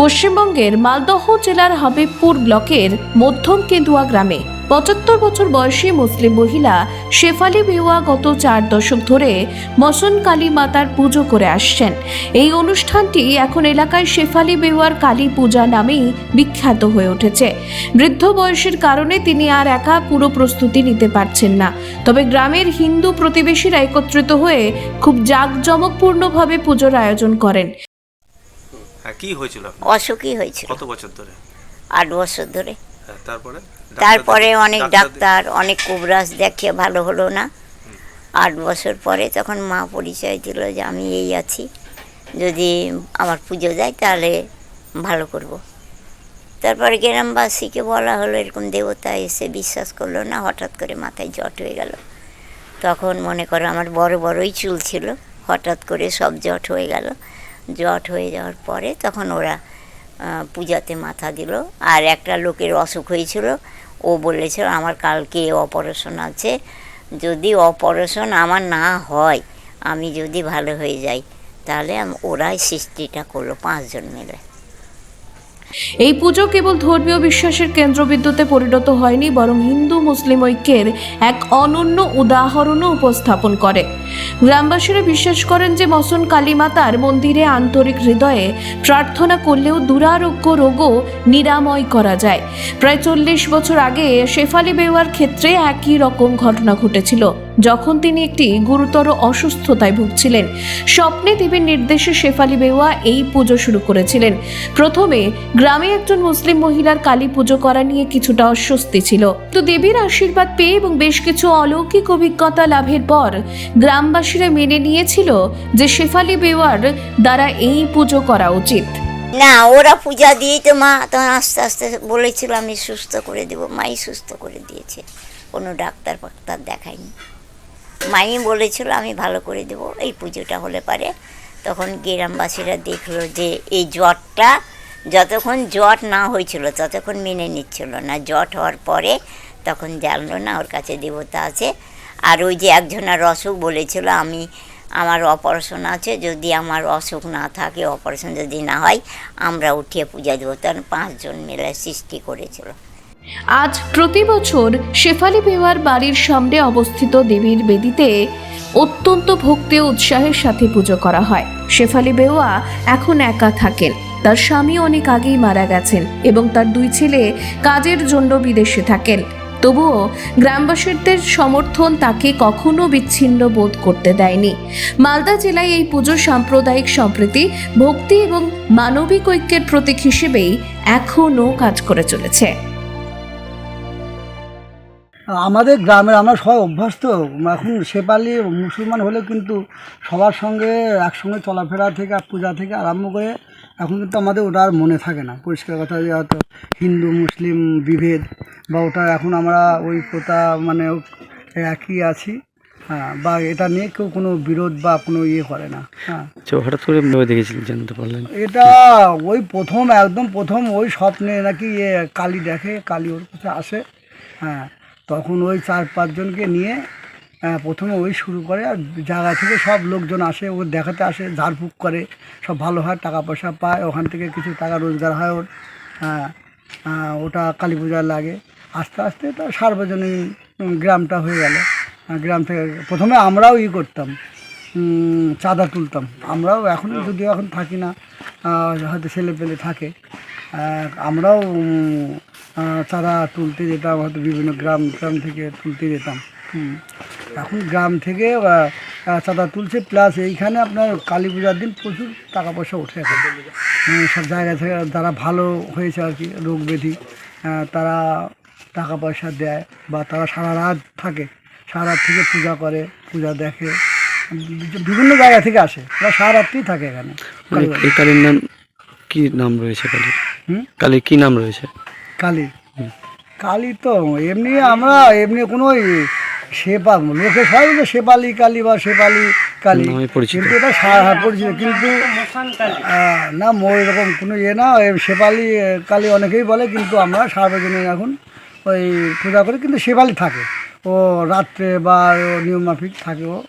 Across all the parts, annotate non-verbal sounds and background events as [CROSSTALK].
পশ্চিমবঙ্গের মালদহ জেলার হাবিবপুর ব্লকের মধ্যম কেন্দুয়া গ্রামে পঁচাত্তর বছর বয়সী মুসলিম মহিলা শেফালি বেওয়া গত চার দশক ধরে মসন কালী মাতার পুজো করে আসছেন। এই অনুষ্ঠানটি এখন এলাকায় শেফালি বেওয়ার কালী পূজা নামেই বিখ্যাত হয়ে উঠেছে। বৃদ্ধ বয়সের কারণে তিনি আর একা পুরো প্রস্তুতি নিতে পারছেন না। তবে গ্রামের হিন্দু প্রতিবেশীরা একত্রিত হয়ে খুব জাঁকজমকপূর্ণভাবে পুজোর আয়োজন করেন। কি হয়েছিল অসুখই হয়েছিল। কত বছর ধরে? আট বছর ধরে। হ্যাঁ তারপরে? তারপরে অনেক ডাক্তার- ডাক্তার অনেক কুবরাজ দেখিয়ে ভালো হলো না। আট বছর পরে তখন মা পরিচয় দিল যে আমি এই আছি। যদি আমার পুজো যায় তাহলে ভালো করব। তারপরে গ্রামবাসীকে বলা হলো এরকম দেবতা এসে বিশ্বাস করল না হঠাৎ করে মাথায় জট হয়ে গেল। তখন মনে করো আমার বড় বড়ই চুল ছিল হঠাৎ করে সব জট হয়ে গেল। জট হয়ে যাওয়ার পরে তখন ওরা পূজাতে মাথা দিল। আর একটা লোকের অসুখ হয়েছিল, ও বলেছিল, আমার কালকে অপারেশন আছে, যদি অপারেশন আমার না হয়, আমি যদি ভালো হয়ে যাই, তাহলে ওরাই সৃষ্টিটা করল পাঁচজন মিলে। এই পুজো কেবল ধর্মীয় বিশ্বাসের কেন্দ্রবিন্দুতে পরিণত হয়নি, বরং হিন্দু মুসলিম ঐক্যের এক অনন্য উদাহরণও উপস্থাপন করে। গ্রামবাসীরা বিশ্বাস করেন যে মসন কালীমাতার মন্দিরে আন্তরিক হৃদয়ে প্রার্থনা করলেও দুরারোগ্য রোগও নিরাময় করা যায়। প্রায় চল্লিশ বছর আগে শেফালি বেওয়ার ক্ষেত্রে একই রকম ঘটনা ঘটেছিল। যখন তিনি একটি গুরুতর অসুস্থতায় ভুগছিলেন, স্বপ্নে দেবীর নির্দেশে শেফালি বেওয়া এই পুজো শুরু করেছিলেন। প্রথমে গ্রামে একজন মুসলিম মহিলার কালী পুজো করা নিয়ে কিছুটা অস্বস্তি ছিল। তো দেবীর আশীর্বাদ পেয়ে এবং বেশ কিছু অলৌকিক অভিজ্ঞতা লাভের পর গ্রামবাসীরা মেনে নিয়েছিল যে শেফালি বেওয়ার দ্বারা এই পুজো করা উচিত। না, ওরা পূজা দিয়েই তো মা তখন আস্তে আস্তে বলেছিল, আমি সুস্থ করে দেবো। মাই সুস্থ করে দিয়েছে। কোনো ডাক্তার ফাক্তার দেখায়নি। মাই বলেছিল, আমি ভালো করে দেব। এই পুজোটা হলে পারে। তখন গ্রামবাসীরা দেখল যে, এই জটটা যতক্ষণ জট না হয়েছিল, ততক্ষণ মেনে নিচ্ছিল না। জট হওয়ার পরে তখন জানলো, না, ওর কাছে দেবতা আছে। আর ওই যে একজনের অসুখ বলেছিল, আমি, আমার অপারেশন আছে, যদি আমার অসুখ না থাকে, অপারেশন যদি না হয়, আমরা উঠিয়ে পূজা দেবো তখন পাঁচজন মিলে সৃষ্টি করেছিল। আজ প্রতি বছর শেফালি বেওয়ার বাড়ির সামনে অবস্থিত দেবীর বেদিতে অত্যন্ত ভক্তি উৎসাহের সাথে পুজো করা হয়। শেফালি বেওয়া এখন একা থাকেন। তার স্বামী অনেক আগেই মারা গেছেন এবং তার দুই ছেলে কাজের জন্য বিদেশে থাকেন। তবুও গ্রামবাসীদের সমর্থন তাকে কখনো বিচ্ছিন্ন বোধ করতে দেয়নি। মালদা জেলায় এই পুজো সাম্প্রদায়িক সম্প্রীতি, ভক্তি এবং মানবিক ঐক্যের প্রতীক হিসেবেই এখনও কাজ করে চলেছে। আমাদের গ্রামের আমরা সবাই অভ্যস্ত। এখন সেপালি মুসলমান হলে কিন্তু সবার সঙ্গে একসঙ্গে চলাফেরা থেকে আর পূজা থেকে আরম্ভ করে এখন কিন্তু আমাদের ওটা আর মনে থাকে না। পরিষ্কার কথা যে হয়তো হিন্দু মুসলিম বিভেদ বা ওটা এখন আমরা ওই কথা মানে একই আছি। হ্যাঁ বা এটা নিয়ে কেউ কোনো বিরোধ বা কোনো ইয়ে করে না। হ্যাঁ। আচ্ছা হঠাৎ করে দেখেছিলেন জানতে পারলেন। এটা ওই প্রথম একদম প্রথম ওই স্বপ্নে নাকি ইয়ে কালী দেখে কালী ওর কাছে আসে। হ্যাঁ তখন ওই চার পাঁচজনকে নিয়ে প্রথমে ওই শুরু করে আর জায়গা থেকে সব লোকজন আসে, ও দেখাতে আসে, ঝাড়ফুঁক করে, সব ভালো হয় টাকা পয়সা পায়, ওখান থেকে কিছু টাকা রোজগার হয় ওর হ্যাঁ ওটা কালী পূজায় লাগে। আস্তে আস্তে তো সার্বজনীন গ্রামটা হয়ে গেল। গ্রাম থেকে প্রথমে আমরাও ই করতাম চাঁদা তুলতাম। আমরাও এখন যদিও এখন থাকি না হয়তো ছেলে পেলে থাকে। আমরাও চাঁদা তুলতে যেতাম হয়তো বিভিন্ন গ্রাম গ্রাম থেকে তুলতে যেতাম। হুম। এখন গ্রাম থেকে চাঁদা তুলছে প্লাস এইখানে আপনার কালী পূজার দিন প্রচুর টাকা পয়সা ওঠে এখন। মানে সব জায়গা থেকে যারা ভালো হয়েছে আর কি রোগ ব্যাধি তারা টাকা পয়সা দেয় বা তারা সারা রাত থাকে সারা রাত থেকে পূজা করে পূজা দেখে বিভিন্ন জায়গা থেকে আসে তারা সারা রাত্রি থাকে এখানে। মানে এই কালীর নাম কি নাম রয়েছে কালীর? হুম? কালীর কি নাম রয়েছে? কালী। কালী তো এমনি আমরা এমনি কোনো শেপা লোকে সবাই বলে শেপালি কালী বা শেপালি কালী। কিন্তু এটা সারা পরিচিত। কিন্তু না ওই এরকম কোনো ইয়ে না শেপালি কালী অনেকেই বলে কিন্তু আমরা সার্বজনীন এখন ওই পূজা করি কিন্তু শেপালি থাকে। ও রাত্রে বা ও নিয়মমাফিক থাকে ও।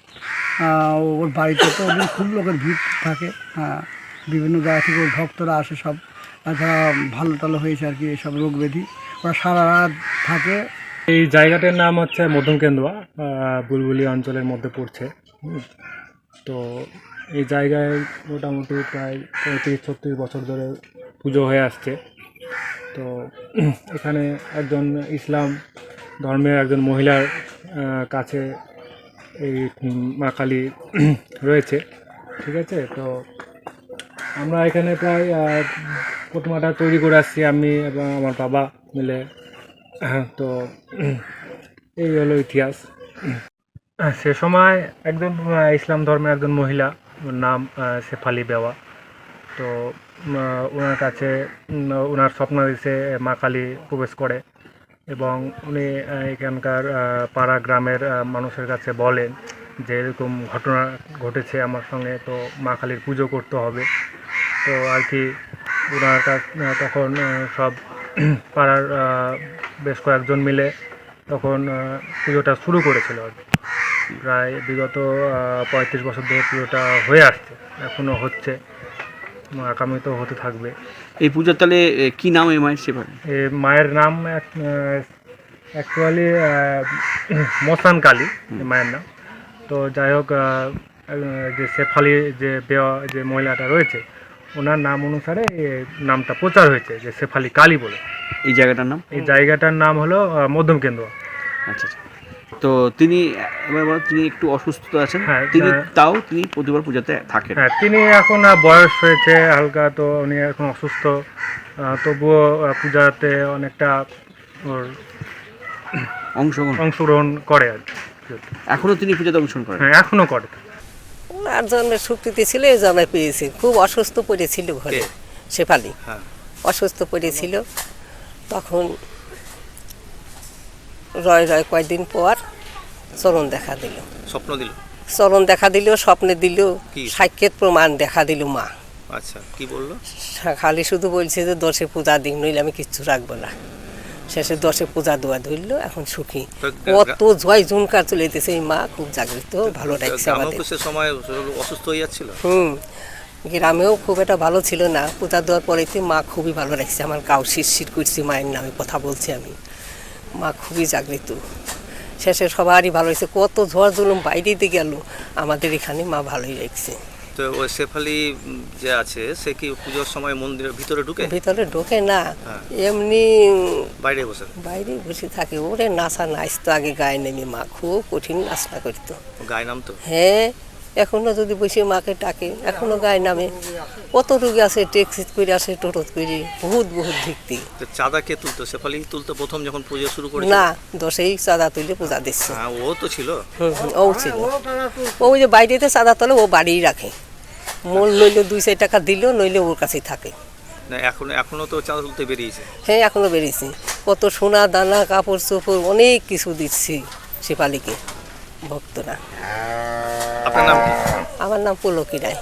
ও- ওর বাড়িতে তো ওদের খুব লোকের ভিড় থাকে। হ্যাঁ বিভিন্ন জায়গা থেকে ওর ভক্তরা আসে সব। তাছাড়া ভালো টালো হয়েছে আর কি এইসব রোগ ব্যাধি। ওরা সারা রাত থাকে। এই জায়গাটার নাম হচ্ছে মধ্যম কেন্দুয়া বুলবুলি অঞ্চলের মধ্যে পড়ছে। তো এই জায়গায় মোটামুটি প্রায় পঁয়ত্রিশ, ছত্রিশ বছর ধরে পুজো হয়ে আসছে। তো এখানে একজন ইসলাম ধর্মের একজন মহিলার কাছে এই মা কালী রয়েছে। ঠিক আছে? তো আমরা এখানে প্রায় প্রতিমাটা তৈরি করে আসছি আমি এবং আমার বাবা মিলে। হ্যাঁ, তো এই হলো ইতিহাস। সে সময় একজন ইসলাম ধর্মের একজন মহিলা নাম শেফালি বেওয়া। তো ওনার কাছে ওনার স্বপ্ন স্বপ্নাদেশে মা কালী প্রবেশ করে এবং উনি এখানকার পাড়া গ্রামের মানুষের কাছে বলেন যে এরকম ঘটনা ঘটেছে আমার সঙ্গে তো মা কালীর পুজো করতে হবে। তো আর কি ওনার তখন সব [CLEARS THROAT] পাড়ার বেশ কয়েকজন মিলে তখন পুজোটা শুরু করেছিল আর। প্রায় বিগত পঁয়ত্রিশ বছর ধরে পুজোটা হয়ে আসছে এখনও হচ্ছে আগামীতেও হতে থাকবে। এই পূজার তাহলে কী নাম এই মায়ের সেভাবে এ মায়ের নাম অ্যাকচুয়ালি [CLEARS THROAT] মসান কালী মায়ের নাম। তো যাই হোক যে শেফালি যে বেওয়া যে মহিলাটা রয়েছে ওনার নাম অনুসারে নামটা প্রচার হয়েছে যে শেফালি কালী বলে। এই জায়গাটার নাম? এই জায়গাটার নাম হলো মধ্যম কেন্দ্র। আচ্ছা আচ্ছা। তো তিনি এবার তিনি একটু অসুস্থ আছেন। হ্যাঁ, তিনি হ্যাঁ। তাও তিনি প্রতিবার পূজাতে থাকেন। হ্যাঁ তিনি এখন বয়স হয়েছে হালকা তো উনি এখন অসুস্থ। তবুও পূজাতে অনেকটা ওর অংশগ্রহণ। অংশগ্রহণ করে আর কি। এখনও তিনি পূজাতে অংশগ্রহণ করেন? হ্যাঁ এখনও করে। ওনার জন্মের স্বীকৃতি ছিল এই জন্মে পেয়েছে। খুব অসুস্থ পড়েছিল ঘরে? শেফালি। হ্যাঁ। অসুস্থ পড়েছিল। তখন রয় রয় কয়েকদিন পর চরণ দেখা দিল। স্বপ্ন দিল? চরণ দেখা দিল স্বপ্নে দিল? সাক্ষাৎ প্রমাণ দেখা দিল মা। আচ্ছা কি বলল? খালি শুধু বলছে যে দশে পূজা দিন নইলে আমি কিচ্ছু রাখব না। শেষে দশে পূজা দেওয়া ধরলো এখন সুখী। কত জয় চলে যেতেছে এই মা খুব জাগৃত ভালো লাগছে আমাদের। সময় অসুস্থ হয়ে যাচ্ছিল? হুম গ্রামেও খুব একটা ভালো ছিল না। পূজা দেওয়ার পরেতে মা খুবই ভালো রাখছে আমার কাউ শিরশির করছি মায়ের নামে কথা বলছি আমি। মা খুবই জাগৃত শেষে সবারই ভালো হয়েছে কত ঝড় জুলুম বাইরে দিয়ে গেল। আমাদের এখানে মা ভালোই রাখছে তো ওই শেফালি যে আছে সে কি পুজোর সময় মন্দিরের ভিতরে ঢুকে? ভিতরে ঢোকে না। হ্যাঁ। এমনি বাইরে বসে? বাইরে বসে থাকে। ওরে নাচা নাচতো আগে গায়ে নেমে মা খুব কঠিন নাচনা করতো। গায়ে নাম তো? হ্যাঁ এখনও যদি বসে মাকে ডাকে এখনও গায়ে নামে। কত রোগী আছে ট্যাক্সি করে আসে টোটোত করে বহুত বহুত ভিত্তি তো চাঁদা কে তুলতো? শেফালি তুলতো প্রথম যখন পুজো শুরু করে না দশেই চাঁদা তুলে পূজা দিচ্ছে। হ্যাঁ ও তো ছিল। ও ছিল। ও যে বাইরেতে চাঁদা তোলে ও বাড়িই রাখে। মূল নইলে দুই চার টাকা দিল নইলে ওর কাছেই থাকে। না এখন এখনও তো চাল তুলতে বেরিয়েছে। হ্যাঁ এখনও বেরিয়েছি। কত সোনা দানা কাপড় চোপড় অনেক কিছু দিচ্ছি শেফালিকে ভক্তরা। আপনার নাম কি? আমার নাম পুলকি রায়।